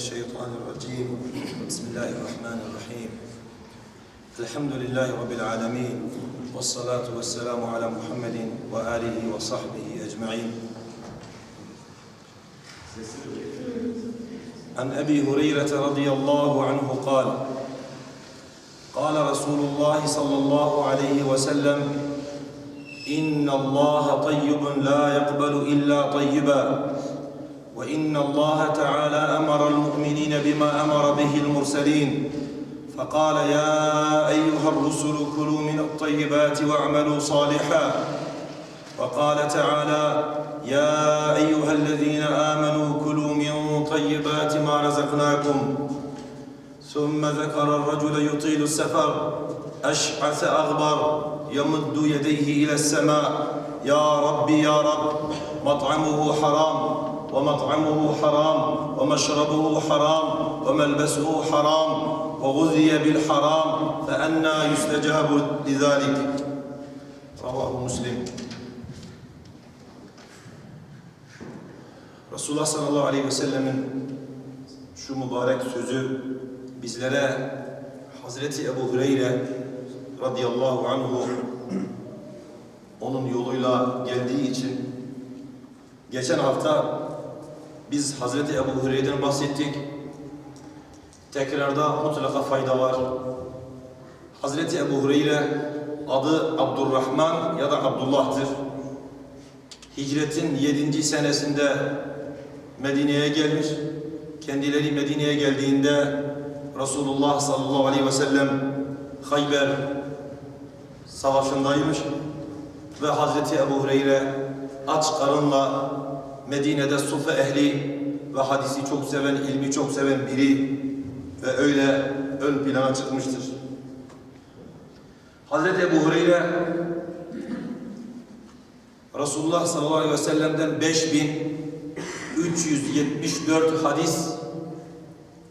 الشيطان الرجيم. بسم الله الرحمن الرحيم. الحمد لله رب العالمين والصلاة والسلام على محمد وآله وصحبه أجمعين. عن أبي هريرة رضي الله عنه قال قال رسول الله صلى الله عليه وسلم إن الله طيب لا يقبل إلا طيبا. وإن الله تعالى أمر المؤمنين بما أمر به المرسلين. فقال يا أيها الرسل كلوا من الطيبات واعملوا صالحا. وقال تعالى يا أيها الذين آمنوا كلوا من طيبات ما رزقناكم. ثم ذكر الرجل يطيل السفر. أشعث أغبر. يمد يديه إلى السماء. يا رب يا رب مطعمه حرام. ومطعمه حرام ومشربه حرام وملبسه حرام وغذي بالحرام فأنى يستجاب لذلك رواه مسلم Resulullah sallallahu aleyhi ve sellemin şu mübarek sözü bizlere Hazreti Ebu Hureyre radıyallahu anhu onun yoluyla geldiği için geçen hafta biz Hazreti Ebu Hureyre'den bahsettik. Tekrarda mutlaka fayda var. Hazreti Ebu Hureyre adı Abdurrahman ya da Abdullah'tır. Hicretin 7. senesinde Medine'ye gelmiş. Kendileri Medine'ye geldiğinde Resulullah sallallahu aleyhi ve sellem Hayber savaşındaymış ve Hazreti Ebu Hureyre aç karınla Medine'de sufe ehli ve hadisi çok seven, ilmi çok seven biri ve öyle ön plana çıkmıştır. Hazreti Ebu Hureyre Resulullah sallallahu aleyhi ve sellem'den 5374 hadis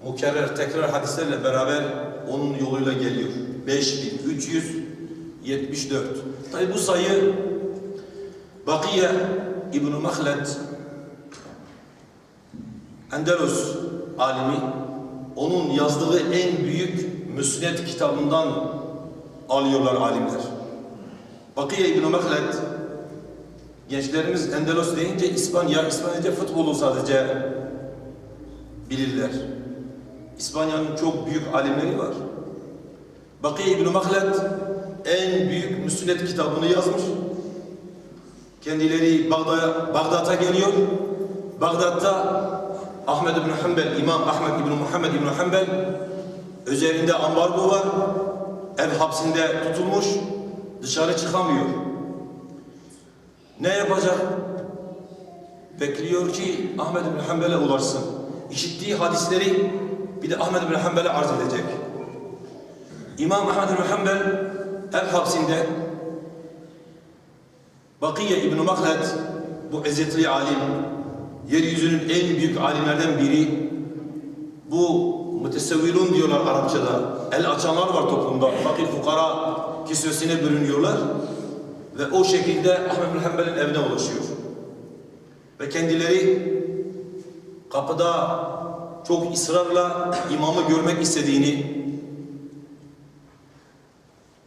mukerrer tekrar hadislerle beraber onun yoluyla geliyor. 5374. Tabi bu sayı Bakiye İbn-i Mahled Endelus alimi onun yazdığı en büyük müsned kitabından alıyorlar alimler. Bakiye İbn-i Mahled gençlerimiz Endelos deyince İspanya, İspanyolca futbolu sadece bilirler. İspanya'nın çok büyük alimleri var. Bakiye İbn-i Mahled en büyük müsned kitabını yazmış. Kendileri Bağdat'a geliyor. Bağdat'ta Ahmed ibn Hanbel, İmam Ahmed ibn Muhammed ibn Hanbel üzerinde ambargo var. Ev hapsinde tutulmuş. Dışarı çıkamıyor. Ne yapacak? Bekliyor ki Ahmed ibn Hanbel'e ulaşsın. İşittiği hadisleri bir de Ahmed ibn Hanbel'e arz edecek. İmam Ahmed ibn Hanbel ev hapsinde Bakiye İbn-i Mahled bu ezzetli alim yeryüzünün en büyük alimlerden biri. Bu mütesevvilun diyorlar Arapçada. El açanlar var toplumda. Fakir fukara kisvesine bölünüyorlar ve o şekilde Ahmed bin Hanbel'in evine ulaşıyor. Ve kendileri kapıda çok ısrarla imamı görmek istediğini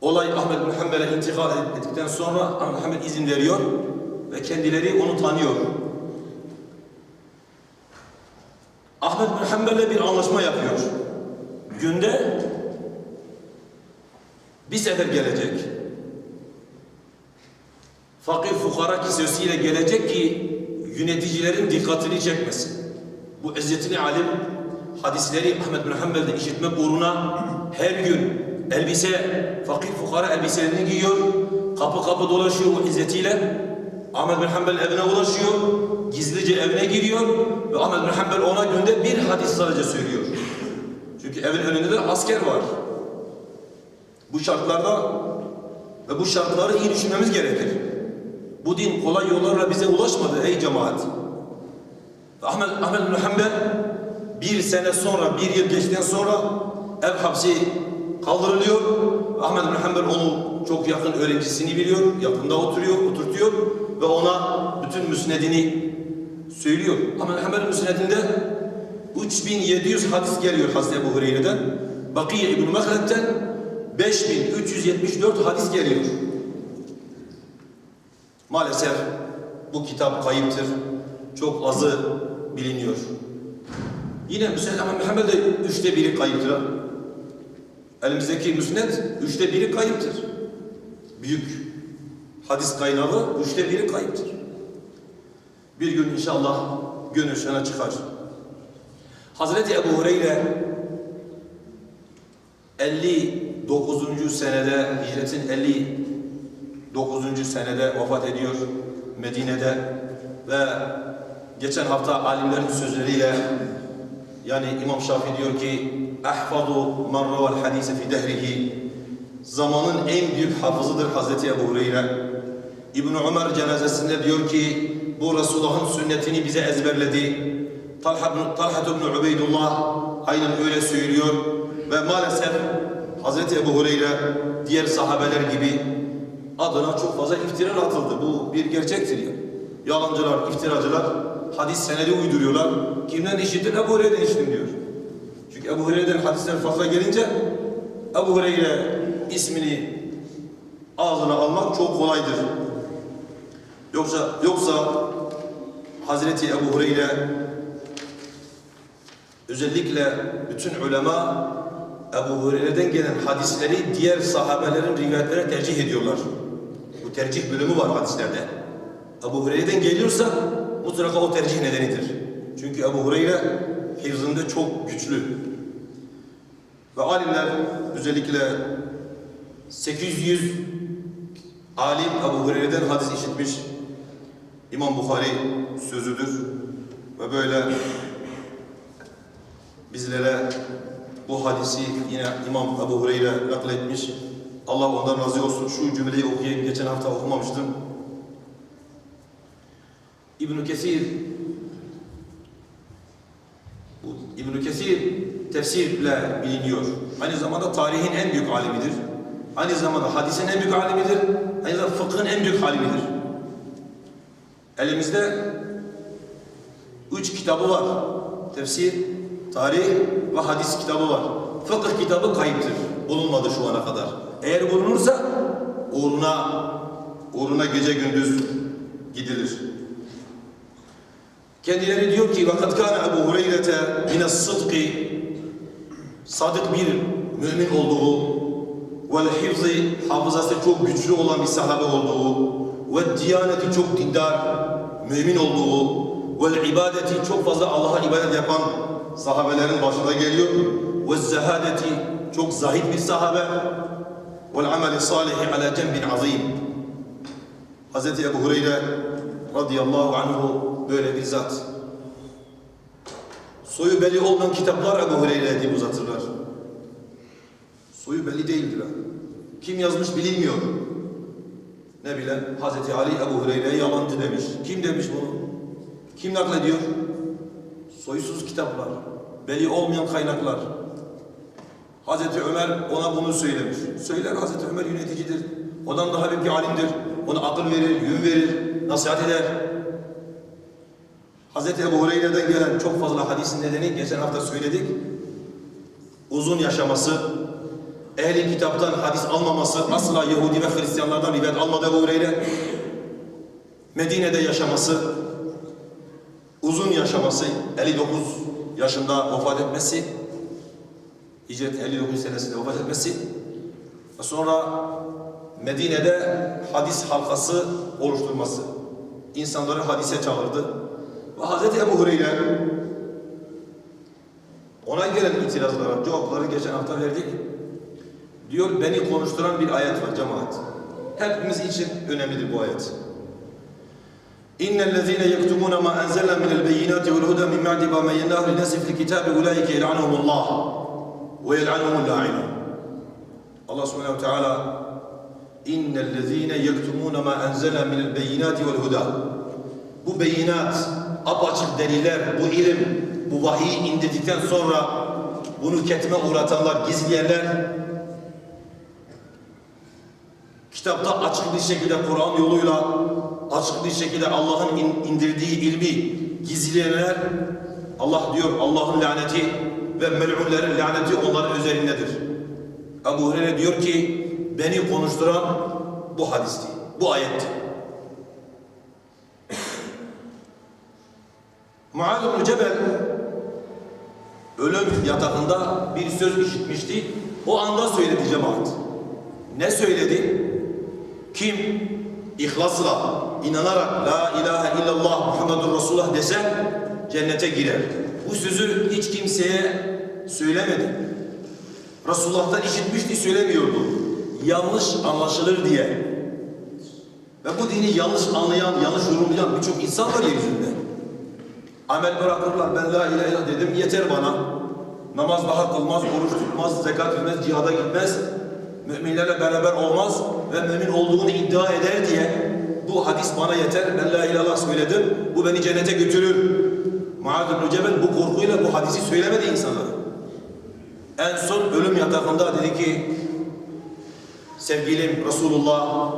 olay Ahmed bin Hanbel'e intikal ettikten sonra Hanbel izin veriyor ve kendileri onu tanıyor. Ahmed bin Hanbel'le bir anlaşma yapıyor. Günde bir sefer gelecek. Fakir fukara kisesiyle gelecek ki yöneticilerin dikkatini çekmesin. Bu ezzetli alim hadisleri Ahmed bin Hanbel'de işitmek uğruna her gün elbise, fakir fukara elbiselerini giyiyor. Kapı kapı dolaşıyor o izzetiyle. Ahmed bin Hanbel evine ulaşıyor. Gizlice evine giriyor. Ve Ahmed bin Hanbel ona günde bir hadis sadece söylüyor. Çünkü evin önünde de asker var. Bu şartlarda ve bu şartları iyi düşünmemiz gerekir. Bu din kolay yollarla bize ulaşmadı ey cemaat. Ve Ahmed, Ahmed bin Hanbel bir sene sonra, bir yıl geçtikten sonra ev hapsi kaldırılıyor. Ahmed bin Hanbel onun çok yakın öğrencisini biliyor, yakında oturuyor, oturtuyor ve ona bütün müsnedini söylüyor. Bin Hanbel'in müsnedinde 3700 hadis geliyor Hazreti Ebu Hureyre'den. Bakiye İbn-i Mehret'ten 5374 hadis geliyor. Maalesef bu kitap kayıptır. Çok azı biliniyor. Yine Müsned Muhammed de üçte biri kayıptır. Elimizdeki müsned üçte biri kayıptır. Büyük hadis kaynağı üçte biri kayıptır. Bir gün inşallah gönül şana çıkar. Hazreti Ebu Hureyre 59. senede hicretin 59. senede vefat ediyor Medine'de ve geçen hafta alimlerin sözleriyle yani İmam Şafii diyor ki ahfadu man raval hadise fi dehrihi zamanın en büyük hafızıdır Hazreti Ebu Hureyre İbn Ömer cenazesinde diyor ki bu Resulullah'ın sünnetini bize ezberledi Talha Talha ibn Ubeydullah aynen öyle söylüyor ve maalesef Hazreti Ebu Hureyre diğer sahabeler gibi adına çok fazla iftira atıldı. Bu bir gerçektir ya. Yalancılar, iftiracılar hadis senedi uyduruyorlar. Kimden işittin? Ebu Hureyre'den işittim diyor. Çünkü Ebu Hureyre'den hadisler fazla gelince Ebu Hureyre ismini ağzına almak çok kolaydır. Yoksa yoksa Hazreti Ebu Hureyre özellikle bütün ulema Ebu Hureyre'den gelen hadisleri diğer sahabelerin rivayetlerine tercih ediyorlar. Bu tercih bölümü var hadislerde. Ebu Hureyre'den geliyorsa mutlaka o tercih nedenidir. Çünkü Ebu Hureyre hifzinde çok güçlü. Ve alimler özellikle 800 alim Ebu Hureyre'den hadis işitmiş. İmam Bukhari sözüdür. Ve böyle bizlere bu hadisi yine İmam Ebu Hureyre nakletmiş. Allah ondan razı olsun. Şu cümleyi okuyayım. Geçen hafta okumamıştım. İbn Kesir bu İbn Kesir tefsirle biliniyor. Aynı zamanda tarihin en büyük alimidir. Aynı zamanda hadisin en büyük alimidir. Aynı zamanda fıkhın en büyük alimidir. Elimizde üç kitabı var. Tefsir, tarih ve hadis kitabı var. Fıkıh kitabı kayıptır. Bulunmadı şu ana kadar. Eğer bulunursa uğruna uğruna gece gündüz gidilir. Kendileri diyor ki vakat kana Ebu Hureyre'te mines sıdkı sadık bir mümin olduğu vel hifzı hafızası çok güçlü olan bir sahabe olduğu ve diyaneti çok dindar mümin olduğu vel ibadeti çok fazla Allah'a ibadet yapan sahabelerin başında geliyor ve zehadeti çok zahid bir sahabe vel ameli salihi ala cembin azim Hz. Ebu Hureyre radıyallahu anhu böyle bir zat. Soyu belli olmayan kitaplar Ebu Hureyre diye uzatırlar. Soyu belli değildir ha. Kim yazmış bilinmiyor. Ne bilen Hazreti Ali Ebu Hureyre'ye yalancı demiş. Kim demiş bunu? Kim naklediyor? Soysuz kitaplar. Belli olmayan kaynaklar. Hazreti Ömer ona bunu söylemiş. Söyler Hazreti Ömer yöneticidir. Ondan daha büyük bir alimdir. Ona akıl verir, yön verir, nasihat eder. Hazreti Ebu Hureyre'den gelen çok fazla hadisin nedeni geçen hafta söyledik. Uzun yaşaması, ehli kitaptan hadis almaması, asla Yahudi ve Hristiyanlardan rivayet almadı Ebu Hureyre. Medine'de yaşaması, uzun yaşaması, 59 yaşında vefat etmesi, Hicret 59 senesinde vefat etmesi ve sonra Medine'de hadis halkası oluşturması. İnsanları hadise çağırdı. Ve Hz. Ebu Hureyre ona gelen itirazlara cevapları geçen hafta verdik Diyor beni konuşturan bir ayet var cemaat. Hepimiz için önemlidir bu ayet. إن الذين يكتمون ما أنزلنا من البينات والهدى من بعد ما بيناه للناس في الكتاب أولئك يلعنهم الله ويلعنهم اللاعنون الله سبحانه وتعالى إن الذين يكتمون ما أنزلنا من البينات والهدى bu beyinat, apaçık deliller, bu ilim, bu vahiy indirdikten sonra bunu ketme uğratanlar, gizleyenler kitapta açık bir şekilde Kur'an yoluyla açık bir şekilde Allah'ın in- indirdiği ilmi gizleyenler Allah diyor Allah'ın laneti ve mel'unlerin laneti onların üzerindedir. Ebu Hureyre diyor ki beni konuşturan bu hadisti, bu ayetti. Muaz bin Cebel ölüm yatağında bir söz işitmişti. O anda söyledi cemaat. Ne söyledi? Kim ihlasla, inanarak La ilahe illallah Muhammedur Resulullah dese cennete girer. Bu sözü hiç kimseye söylemedi. Resulullah'tan işitmişti söylemiyordu. Yanlış anlaşılır diye. Ve bu dini yanlış anlayan, yanlış yorumlayan birçok insan var yeryüzünde. Amel bırakırlar. Ben la ilahe illallah dedim yeter bana. Namaz daha kılmaz, oruç tutmaz, zekat vermez, cihada gitmez. Müminlerle beraber olmaz ve mümin olduğunu iddia eder diye bu hadis bana yeter. Ben la ilahe illallah söyledim. Bu beni cennete götürür. Muad bin Cebel bu korkuyla bu hadisi söylemedi insanlara. En son ölüm yatağında dedi ki sevgilim Resulullah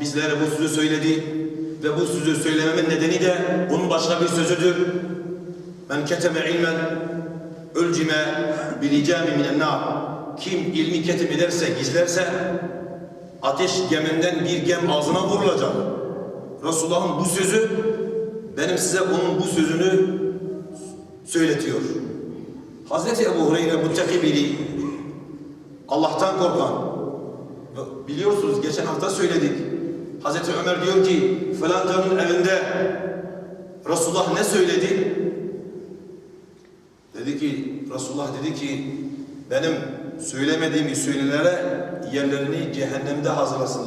bizlere bu sözü söyledi ve bu sözü söylememin nedeni de bunun başka bir sözüdür. Men keteme ilmen ölcime bilicami minen nar. Kim ilmi ketim ederse, gizlerse ateş geminden bir gem ağzına vurulacak. Resulullah'ın bu sözü benim size onun bu sözünü söyletiyor. Hazreti Ebu Hureyre muttaki biri, Allah'tan korkan, biliyorsunuz geçen hafta söyledik. Hazreti Ömer diyor ki falancanın evinde Resulullah ne söyledi? Dedi ki Resulullah dedi ki benim söylemediğimi söylelere yerlerini cehennemde hazırlasınlar.